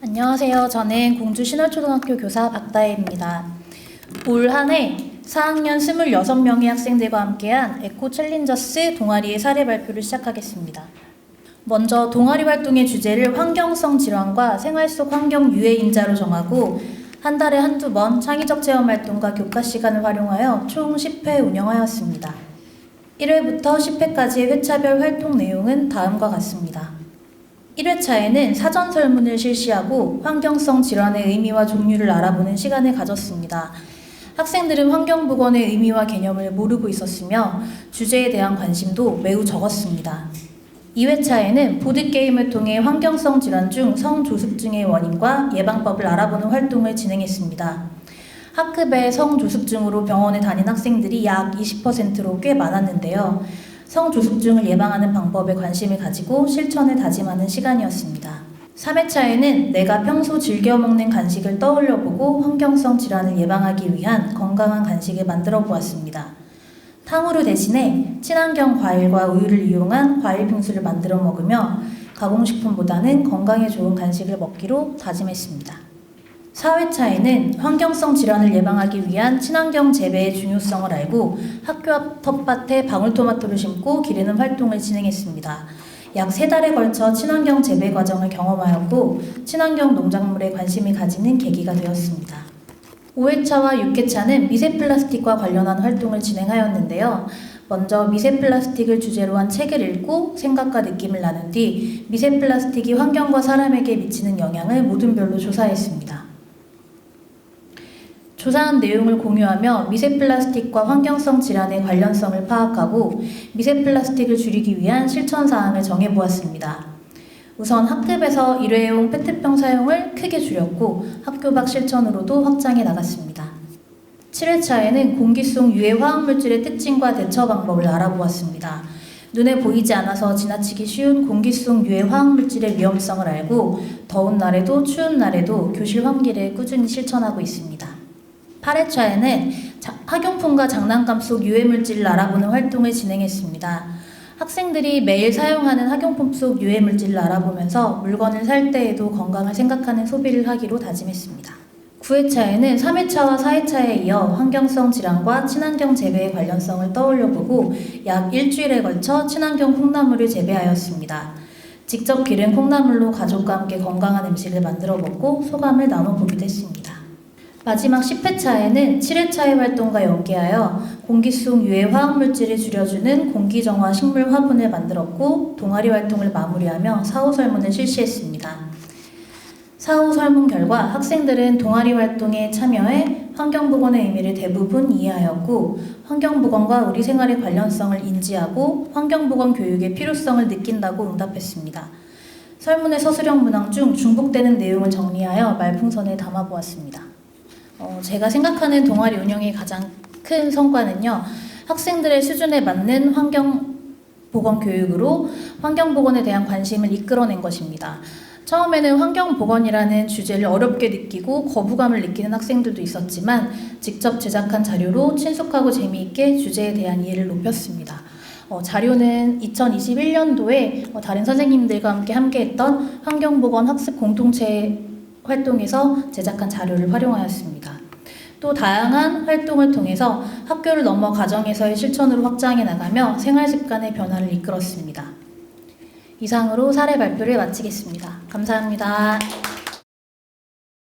안녕하세요. 저는 공주 신월초등학교 교사 박다혜입니다. 올 한 해 4학년 26명의 학생들과 함께한 에코 챌린저스 동아리의 사례 발표를 시작하겠습니다. 먼저 동아리 활동의 주제를 환경성 질환과 생활 속 환경 유해 인자로 정하고 한 달에 한두 번 창의적 체험 활동과 교과 시간을 활용하여 총 10회 운영하였습니다. 1회부터 10회까지의 회차별 활동 내용은 다음과 같습니다. 1회차에는 사전 설문을 실시하고 환경성 질환의 의미와 종류를 알아보는 시간을 가졌습니다. 학생들은 환경보건의 의미와 개념을 모르고 있었으며 주제에 대한 관심도 매우 적었습니다. 2회차에는 보드게임을 통해 환경성 질환 중 성조숙증의 원인과 예방법을 알아보는 활동을 진행했습니다. 학급에 성조숙증으로 병원에 다닌 학생들이 약 20%로 꽤 많았는데요. 성조숙증을 예방하는 방법에 관심을 가지고 실천을 다짐하는 시간이었습니다. 3회차에는 내가 평소 즐겨 먹는 간식을 떠올려 보고 환경성 질환을 예방하기 위한 건강한 간식을 만들어 보았습니다. 탕후루 대신에 친환경 과일과 우유를 이용한 과일 빙수를 만들어 먹으며 가공식품보다는 건강에 좋은 간식을 먹기로 다짐했습니다. 4회차에는 환경성 질환을 예방하기 위한 친환경 재배의 중요성을 알고 학교 앞 텃밭에 방울토마토를 심고 기르는 활동을 진행했습니다. 약 세 달에 걸쳐 친환경 재배 과정을 경험하였고 친환경 농작물에 관심이 가지는 계기가 되었습니다. 5회차와 6회차는 미세 플라스틱과 관련한 활동을 진행하였는데요. 먼저 미세 플라스틱을 주제로 한 책을 읽고 생각과 느낌을 나눈 뒤 미세 플라스틱이 환경과 사람에게 미치는 영향을 모든 별로 조사했습니다. 조사한 내용을 공유하며 미세 플라스틱과 환경성 질환의 관련성을 파악하고 미세 플라스틱을 줄이기 위한 실천 사항을 정해 보았습니다. 우선 학급에서 일회용 페트병 사용을 크게 줄였고 학교 밖 실천으로도 확장해 나갔습니다. 7회차에는 공기 속 유해 화학물질의 특징과 대처 방법을 알아보았습니다. 눈에 보이지 않아서 지나치기 쉬운 공기 속 유해 화학물질의 위험성을 알고 더운 날에도 추운 날에도 교실 환기를 꾸준히 실천하고 있습니다. 8회차에는 학용품과 장난감 속 유해물질을 알아보는 활동을 진행했습니다. 학생들이 매일 사용하는 학용품 속 유해물질을 알아보면서 물건을 살 때에도 건강을 생각하는 소비를 하기로 다짐했습니다. 9회차에는 3회차와 4회차에 이어 환경성 질환과 친환경 재배의 관련성을 떠올려보고 약 일주일에 걸쳐 친환경 콩나물을 재배하였습니다. 직접 기른 콩나물로 가족과 함께 건강한 음식을 만들어 먹고 소감을 나눠보기도 했습니다. 마지막 10회차에는 7회차의 활동과 연계하여 공기 속 유해 화학 물질을 줄여주는 공기 정화 식물 화분을 만들었고 동아리 활동을 마무리하며 사후 설문을 실시했습니다. 사후 설문 결과 학생들은 동아리 활동에 참여해 환경보건의 의미를 대부분 이해하였고 환경보건과 우리 생활의 관련성을 인지하고 환경보건 교육의 필요성을 느낀다고 응답했습니다. 설문의 서술형 문항 중 중복되는 내용을 정리하여 말풍선에 담아보았습니다. 어, 제가 생각하는 동아리 운영의 가장 큰 성과는요, 학생들의 수준에 맞는 환경 보건 교육으로 환경 보건에 대한 관심을 이끌어낸 것입니다. 처음에는 환경 보건이라는 주제를 어렵게 느끼고 거부감을 느끼는 학생들도 있었지만 직접 제작한 자료로 친숙하고 재미있게 주제에 대한 이해를 높였습니다. 어, 자료는 2021년도에 어, 다른 선생님들과 함께 함께했던 환경보건 학습 공동체 활동에서 제작한 자료를 활용하였습니다. 또 다양한 활동을 통해서 학교를 넘어 가정에서의 실천으로 확장해 나가며 생활 습관의 변화를 이끌었습니다. 이상으로 사례 발표를 마치겠습니다. 감사합니다.